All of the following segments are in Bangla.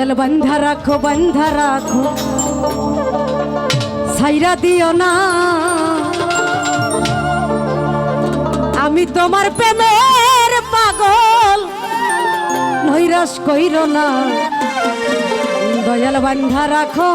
দয়াল বান্ধা রাখো বান্ধা রাখো। সাইরা দিও না। আমি তোমার প্রেমের পাগল নৈরাস কইর না। দয়াল বান্ধা রাখো।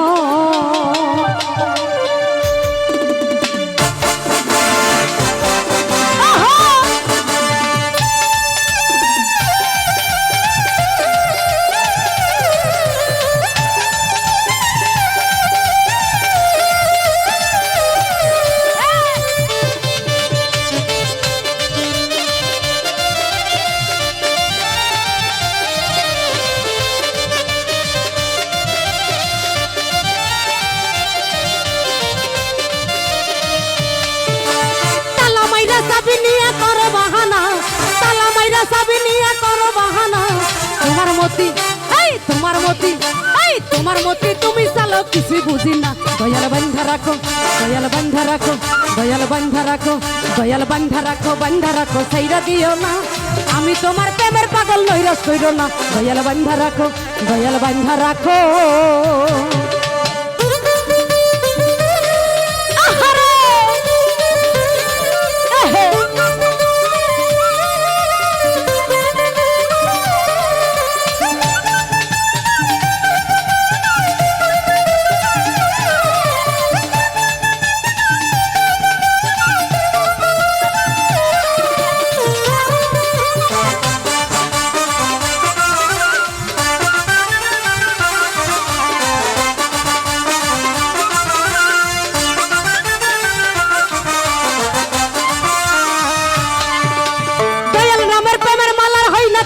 নিয়ে করো বাহানা, তালা মাইরা চাবি নিয়ে করো বাহানা। তোমার মতি, এই তোমার মতি, এই তোমার মতি, তুমি চালো কিছুই বুঝি না। দয়াল বান্ধা রাখো, দয়াল বান্ধা রাখো, দয়াল বান্ধা রাখো, দয়াল বান্ধা রাখো বান্ধা রাখো সেইরা দিও না। আমি তোমার প্রেমের পাগল নৈরাস কইরো না। দয়াল বান্ধা রাখো, দয়াল বান্ধা রাখো।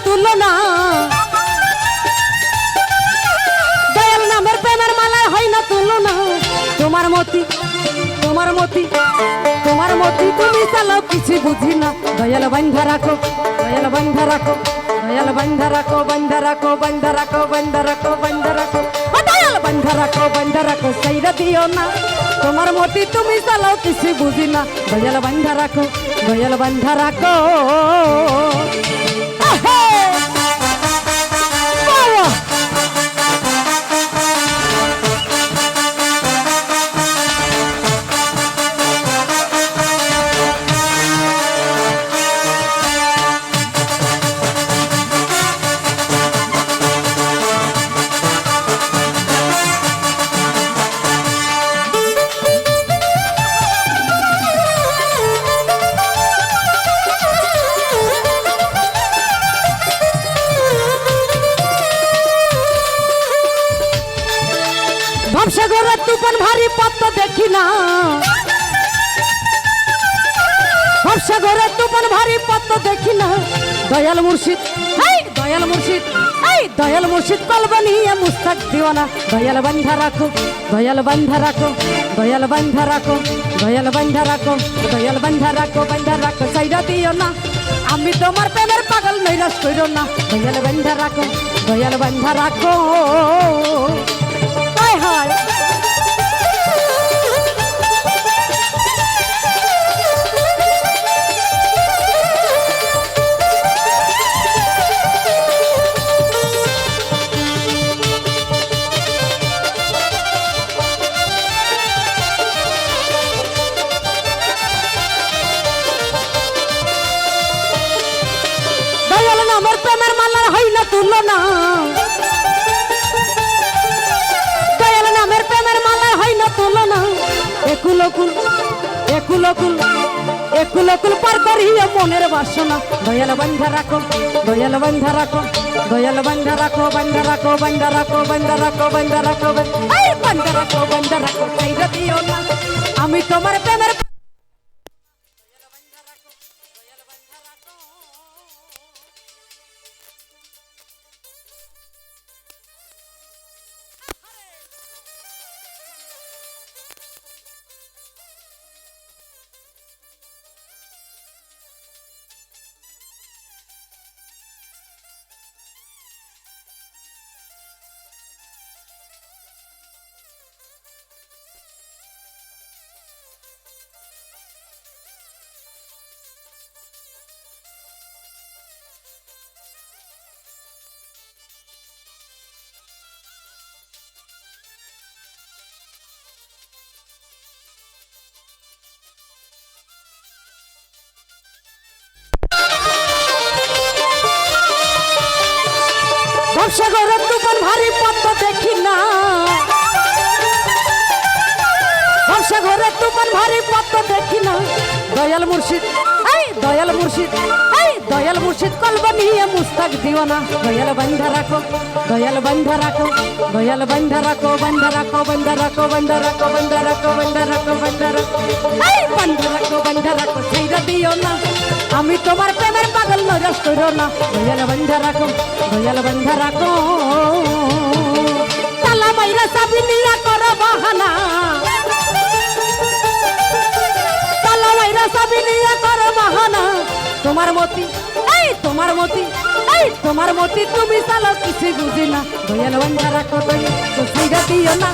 তুলনা দয়াল নামের প্রেমের মালার হয় না তুলনা তোমার মতি তোমার মতি তোমার মতি তুমি চালাও কিছু বুঝি না দয়াল বান্ধা রাখো দয়াল বান্ধা রাখো দয়াল বান্ধা রাখো বান্ধা রাখো বান্ধা রাখো বান্ধা রাখো বান্ধা রাখো ও দয়াল বান্ধা রাখো বান্ধা রাখো সেইরা দিও না তোমার মতি তুমি চালাও কিছু বুঝি না দয়াল বান্ধা রাখো দয়াল বান্ধা রাখো তুফান ভারী পত্র দেখি না। ভবসাগরের তুফান ভারী পত্র দেখি না। দয়াল মুর্শিদ, এই দয়াল মুর্শিদ, এই দয়াল মুর্শিদ কলবা নিয়ে মুস্তাক দিওয়ানা দয়াল বান্ধা রাখো, দয়াল বান্ধা রাখো, দয়াল বান্ধা রাখো, দয়াল বান্ধা রাখো, দয়াল বান্ধা রাখো বান্ধা রাখো সাইরা দিও না। আমি তোমার প্রেমের পাগল নৈরাশ কইরো না। দয়াল বান্ধা রাখো, দয়াল বান্ধা রাখো। হায় হায়। না দয়াল নামের প্রেমের মালার হয় না তুলনা একুল অকুল একুল অকুল একুল অকুল পার করিয়া মনের বাসনা দয়াল বান্ধা রাখো দয়াল বান্ধা রাখো দয়াল বান্ধা রাখো বান্ধা রাখো বান্ধা রাখো বান্ধা রাখো বান্ধা রাখো বান্ধা রাখো বান্ধা রাখো চাইরা দিও আমি তোমার প্রেমের করে দোকান ভারী পত্র দেখি না। ঘরে দোকান ভারী পত্র দেখি না। দয়াল মুর্শিদ, এই দয়াল মুর্শিদ। দয়াল মুর্শিদ কলব নিয়ে মুস্তাক দিও না দয়াল বন্ধ রাখো দয়াল বন্ধ রাখো দয়াল বন্ধ রাখো বন্ধ রাখো বন্ধ রাখো বন্ধ রাখো বন্ধ রাখো বন্ধ রাখো বন্ধ রাখো বন্ধ রাখো বন্ধ রাখো সেইটা দিও না আমি তোমার প্রেমের পাগল নজর করো না দয়াল বন্ধ রাখো দয়াল বন্ধ রাখো তালা মাইরা সাবি নিয়া করো বাহানা তোমার মতি, এই তোমার মতি, এই তোমার মতি, তুমি চালো কিছু বুঝি না। দয়াল বন্ধা রাখো সেইটা দিও না।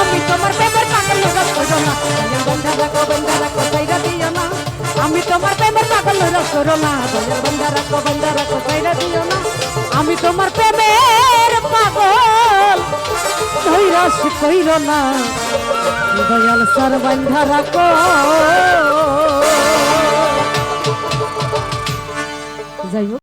আমি তোমার প্রেমের পাগল নজর করো না। দয়াল বন্ধা রাখো বন্ধা রাখো সেইটা দিও না। আমি তোমার প্রেমের পাগল নজর করো না। দয়াল বন্ধা রাখো বন্ধা রাখো সেইটা দিও না। আমি তোমার প্রেমের পাগল ধৈরাস কইর না। দয়াল সর বন্ধা রাখো зайвы